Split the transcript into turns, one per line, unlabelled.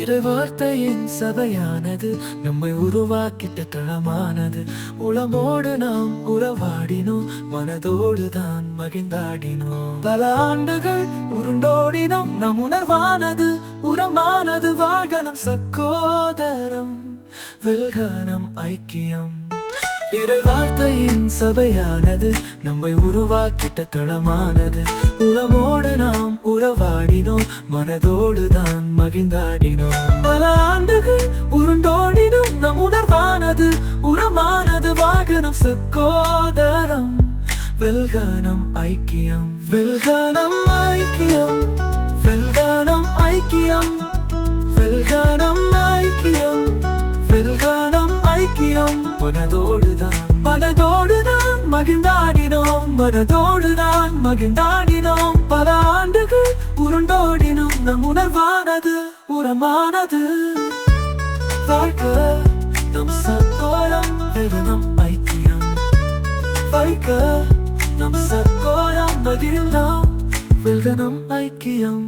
வார்த்தையின் சபையானது நம்மை உருவாக்கிட்ட தளமானது. உளமோடு நாம் உறவாடினோம் மனதோடு தான் மகிழ்ந்தாடினோம். பல ஆண்டுகள் உருண்டோடினோம் நம் உணர்வானது உரமானது வாழ்கனம் சகோதரம் வெல்கனம் ஐக்கியம். இரு வார்த்தையின் சபையானது நம்மை உருவாக்கிட்ட தளமானது. உளமோடு உறவாடினோம் மனதோடு தான் மகிழ்ந்தாடினோம் பல ஆண்டுகள் உருண்டோடினும் நம் உணர்வானது உரமானது வாகனம் சுக்கோதரம் வெல்கனம் ஐக்கியம் வெல்கனம் ஐக்கியம் வெல்கனம் ஐக்கியம் வெல்கனம் ஐக்கியம் வெல்கனம் ஐக்கியம். மனதோடுதான் மனதோடுதான் மகிழ்ந்தாடினோம் மனதோடுதான் மகிழ்ந்தாடினோம். பல ஆண்டுகள் உருண்டோடினோம் நம் உணர்வானது உரமானது வாழ்க்கை நம் சத்தோரம் நம் ஐக்கியம். வாழ்க்கை நம் சக்கோரம் மகிழ்ந்தாம் வெல்கனம் ஐக்கியம்.